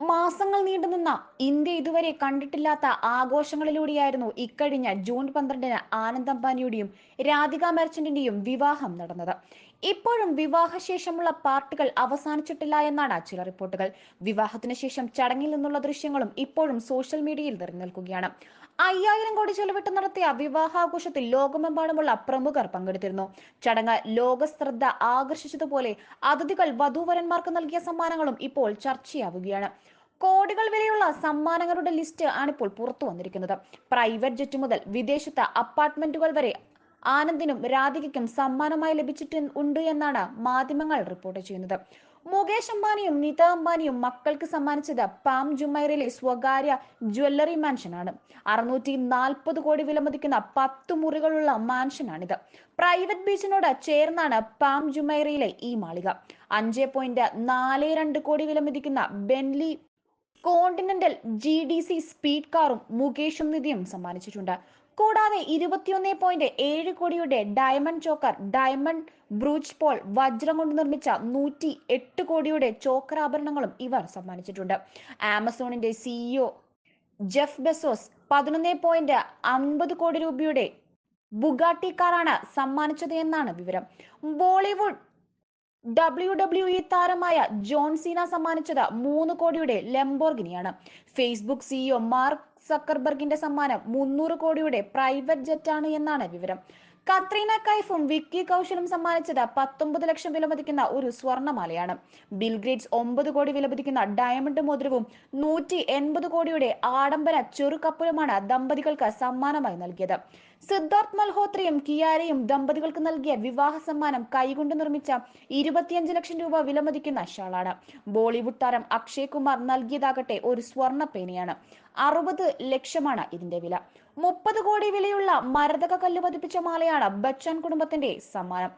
മാസങ്ങൾ നീണ്ടുനിന്ന ഇന്ത്യ ഇതുവരെ കണ്ടിട്ടില്ലാത്ത ആഘോഷങ്ങളിലൂടെയായിരുന്നു ഇക്കഴിഞ്ഞ ജൂൺ പന്ത്രണ്ടിന് ആനന്ദ് അംബാനിയുടെയും രാധിക മെർച്ചന്റിന്റെയും വിവാഹം നടന്നത്. ഇപ്പോഴും വിവാഹശേഷമുള്ള പാർട്ടികൾ അവസാനിച്ചിട്ടില്ല എന്നാണ് ചില റിപ്പോർട്ടുകൾ. വിവാഹത്തിന് ശേഷം ചടങ്ങിൽ നിന്നുള്ള ദൃശ്യങ്ങളും ഇപ്പോഴും സോഷ്യൽ മീഡിയയിൽ നിറഞ്ഞു അയ്യായിരം കോടി ചെലവിട്ട് നടത്തിയ വിവാഹാഘോഷത്തിൽ ലോകമെമ്പാടുമുള്ള പ്രമുഖർ പങ്കെടുത്തിരുന്നു. ചടങ്ങ് ലോക ശ്രദ്ധ ആകർഷിച്ചതുപോലെ അതിഥികൾ വധൂവരന്മാർക്ക് നൽകിയ സമ്മാനങ്ങളും ഇപ്പോൾ ചർച്ചയാവുകയാണ്. കോടികൾ വിലയുള്ള സമ്മാനങ്ങളുടെ ലിസ്റ്റ് ആണിപ്പോൾ പുറത്തു വന്നിരിക്കുന്നത്. പ്രൈവറ്റ് ജെറ്റ് മുതൽ വിദേശത്തെ അപ്പാർട്ട്മെന്റുകൾ വരെ ആനന്ദിനും രാധികയ്ക്കും സമ്മാനമായി ലഭിച്ചിട്ട് ഉണ്ട് എന്നാണ് മാധ്യമങ്ങൾ റിപ്പോർട്ട് ചെയ്യുന്നത്. മുകേഷ് അംബാനിയും നിത അംബാനിയും മക്കൾക്ക് സമ്മാനിച്ചത് പാം ജുമൈറിലെ സ്വകാര്യ ജ്വല്ലറി മാൻഷനാണ്. അറുന്നൂറ്റി നാൽപ്പത് കോടി വിലമതിക്കുന്ന പത്ത് മുറികളുള്ള മാൻഷനാണിത്. പ്രൈവറ്റ് ബീച്ചിനോട് ചേർന്നാണ് പാം ജുമൈറിയിലെ ഈ മാളിക. അഞ്ച് പോയിന്റ് നാല് രണ്ട് കോടി വിലമതിക്കുന്ന Bentley Continental G D C speed കാറും മുകേഷും നിധിയും സമ്മാനിച്ചിട്ടുണ്ട്. കൂടാതെ ഇരുപത്തിയൊന്ന് പോയിന്റ് ഏഴ് കോടിയുടെ ഡയമണ്ട് ചോക്കർ ഡയമണ്ട് ബ്രൂച്ച് പോൾ വജ്രം കൊണ്ട് നിർമ്മിച്ച നൂറ്റി എട്ട് കോടിയുടെ ചോക്കർ ആഭരണങ്ങളും ഇവർ സമ്മാനിച്ചിട്ടുണ്ട്. ആമസോണിന്റെ സിഇഒ ജെഫ് ബെസോസ് പതിനൊന്ന് പോയിന്റ് അൻപത് കോടി രൂപയുടെ ബുഗാട്ടി കാറാണ് സമ്മാനിച്ചത് എന്നാണ് വിവരം. ബോളിവുഡ് ഡബ്ല്യു ഡബ്ല്യു ഇ താരമായ ജോൺ സീന സമ്മാനിച്ചത് മൂന്ന് കോടിയുടെ ലംബോർഗിനിയാണ്. ഫേസ്ബുക്ക് സിഇഒ മാർക്ക് സക്കർബർഗിന്റെ സമ്മാനം മുന്നൂറ് കോടിയുടെ പ്രൈവറ്റ് ജെറ്റാണ് എന്നാണ് വിവരം. കത്രീന കൈഫും വിക്കി കൗശലും സമ്മാനിച്ചത് പത്തൊമ്പത് ലക്ഷം വിലമതിക്കുന്ന ഒരു സ്വർണമാലയാണ് ബിൽഗ്രേറ്റ്സ് ഒമ്പത് കോടി വിലമതിക്കുന്ന ഡയമണ്ട് മോതിരവും നൂറ്റി എൺപത് കോടിയുടെ ആഡംബര ചെറുകപ്പലുമാണ് ദമ്പതികൾക്ക് സമ്മാനമായി നൽകിയത്. സിദ്ധാർത്ഥ് മൽഹോത്രയും കിയാരയും ദമ്പതികൾക്ക് നൽകിയ വിവാഹ സമ്മാനം കൈകൊണ്ട് നിർമ്മിച്ച ഇരുപത്തിയഞ്ച് ലക്ഷം രൂപ വിലമതിക്കുന്ന ഷാളാണ്. ബോളിവുഡ് താരം അക്ഷയ് കുമാർ നൽകിയതാകട്ടെ ഒരു സ്വർണ പേനയാണ്. അറുപത് ലക്ഷമാണ് ഇതിന്റെ വില. മുപ്പത് കോടി വിലയുള്ള മരതക കല്ല് പതിപ്പിച്ച മാലയാണ് ബച്ചൻ കുടുംബത്തിന്റെ സമ്മാനം.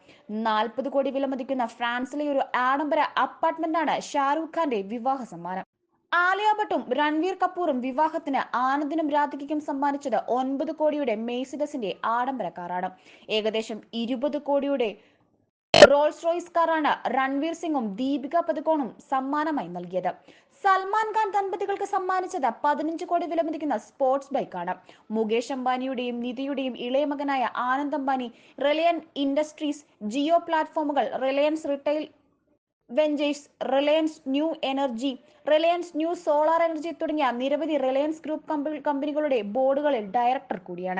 നാൽപ്പത് കോടി വിലമതിക്കുന്ന ഫ്രാൻസിലെ ഒരു ആഡംബര അപ്പാർട്ട്മെന്റാണ് ഷാരൂഖ് ഖാന്റെ വിവാഹ സമ്മാനം. ആലിയ ഭട്ടും രൺവീർ കപൂറും വിവാഹത്തിന് ആനന്ദിനും രാധികയ്ക്കും സമ്മാനിച്ചത് ഒൻപത് കോടിയുടെ മേസിഡസിന്റെ ആഡംബര കാറാണ്. ഏകദേശം ഇരുപത് കോടിയുടെ റോൾസ് റോയ്സ് കാറാണ് രൺവീർ സിംഗും ദീപിക പതുക്കോണും സമ്മാനമായി നൽകിയത്. സൽമാൻ ഖാൻ ദമ്പതികൾക്ക് സമ്മാനിച്ചത് പതിനഞ്ച് കോടി വിലമതിക്കുന്ന സ്പോർട്സ് ബൈക്കാണ്. മുകേഷ് അംബാനിയുടെയും നിധിയുടെയും ഇളയ മകനായ ആനന്ദ് അംബാനി റിലയൻസ് ഇൻഡസ്ട്രീസ് ജിയോ പ്ലാറ്റ്ഫോമുകൾ Reliance retail ventures Reliance new energy Reliance new solar energy തുടങ്ങിയ നിരവധി റിലയൻസ് ഗ്രൂപ്പ് കമ്പനികളുടെ ബോർഡുകളിൽ ഡയറക്ടർ കൂടിയാണ്.